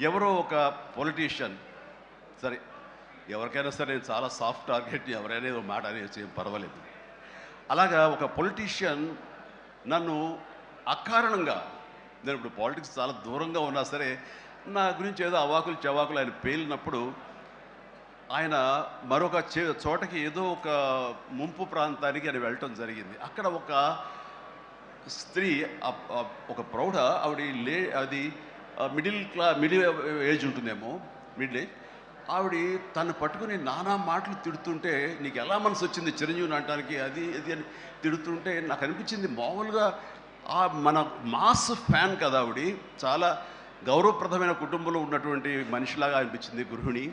ఎవరో ఒక పొలిటీషియన్ సరే ఎవరికైనా సరే నేను చాలా సాఫ్ట్ టార్గెట్ ఎవరైనా ఏదో మాట అనేసి ఏం పర్వాలేదు. అలాగా ఒక పొలిటీషియన్ నన్ను అకారణంగా నేను ఇప్పుడు పాలిటిక్స్ చాలా దూరంగా ఉన్నా సరే నా గురించి ఏదో అవాకులు చవాకులు ఆయన పేలినప్పుడు ఆయన మరొక చే- చోటకి ఏదో ఒక ముంపు ప్రాంతానికి ఆయన వెళ్ళటం జరిగింది. అక్కడ ఒక స్త్రీ ఒక ప్రౌఢ ఆవిడ లే అది మిడిల్ క్లా మిడిల్ ఏజ్ ఉంటుందేమో మిడిల్ ఏజ్. ఆవిడ తను పట్టుకుని నానా మాటలు తిడుతుంటే నీకు ఎలా మనసు వచ్చింది చిరంజీవిని అంటానికి? అది ఇది అని తిడుతుంటే నాకు అనిపించింది మామూలుగా ఆ మన మాస్ ఫ్యాన్ కదా ఆవిడ. చాలా గౌరవప్రదమైన కుటుంబంలో ఉన్నటువంటి మనిషిలాగా అనిపించింది గృహిణి.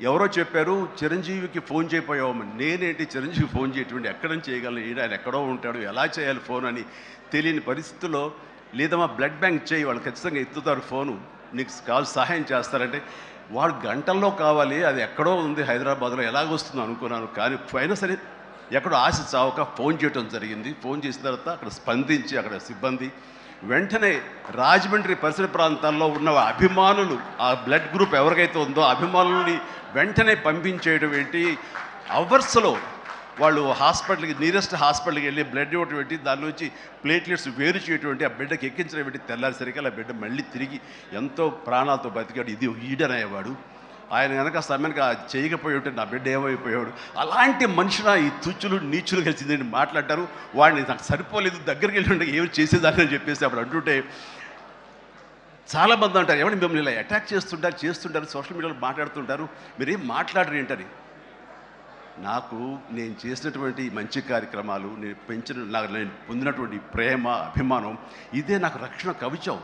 ఎవరో చెప్పారు చిరంజీవికి ఫోన్ చేయపోయావమ్మని నేనేంటి చిరంజీవి ఫోన్ చేయటువంటి ఎక్కడ నుంచి చేయగలను. ఈయన ఆయన ఎక్కడో ఉంటాడు. ఎలా చేయాలి ఫోన్ అని తెలియని పరిస్థితుల్లో లేదమ్మా బ్లడ్ బ్యాంక్ చేయి వాళ్ళు ఖచ్చితంగా ఎత్తుతారు ఫోను. నీకు కావాలి సహాయం చేస్తారంటే వాడు గంటల్లో కావాలి. అది ఎక్కడో ఉంది హైదరాబాద్లో. ఎలాగొస్తుందో అనుకున్నాను. కానీ అయినా సరే ఎక్కడో ఆశ చావక ఫోన్ చేయడం జరిగింది. ఫోన్ చేసిన తర్వాత అక్కడ స్పందించి అక్కడ సిబ్బంది వెంటనే రాజమండ్రి పరిసర ప్రాంతాల్లో ఉన్న అభిమానులు ఆ బ్లడ్ గ్రూప్ ఎవరికైతే ఉందో అభిమానుల్ని వెంటనే పంపించేయడం ఏంటి? అవర్స్లో వాళ్ళు హాస్పిటల్కి నియరెస్ట్ హాస్పిటల్కి వెళ్ళి బ్లడ్ ఇవ్వటం ఏంటి? దాని నుంచి ప్లేట్లెట్స్ వేరు చేయటువంటి ఆ బిడ్డకి ఎక్కించడం ఏంటి? తెల్లారిసరికి ఆ బిడ్డ మళ్ళీ తిరిగి ఎంతో ప్రాణాలతో బతికాడు. ఇది ఈడనయ్యేవాడు. ఆయన కనుక సమయానికి ఆ చేయకపోయి ఉంటే నా బిడ్డ ఏమైపోయాడు? అలాంటి మనుషుల ఈ తుచ్చులు నీచులు కలిసిందని మాట్లాడతారు. వాడిని నాకు సరిపోలేదు దగ్గరికి వెళ్ళి ఉంటే ఏమి చేసేదాన్ని అని చెప్పేసి అప్పుడు అంటుంటే చాలామంది అంటారు ఏమంటే మిమ్మల్ని ఇలా అటాక్ చేస్తుంటారు చేస్తుంటారు సోషల్ మీడియాలో మాట్లాడుతుంటారు మీరేం మాట్లాడరు ఏంటని? నాకు నేను చేసినటువంటి మంచి కార్యక్రమాలు నేను పెంచిన నాకు నేను పొందినటువంటి ప్రేమ అభిమానం ఇదే నాకు రక్షణ కవచం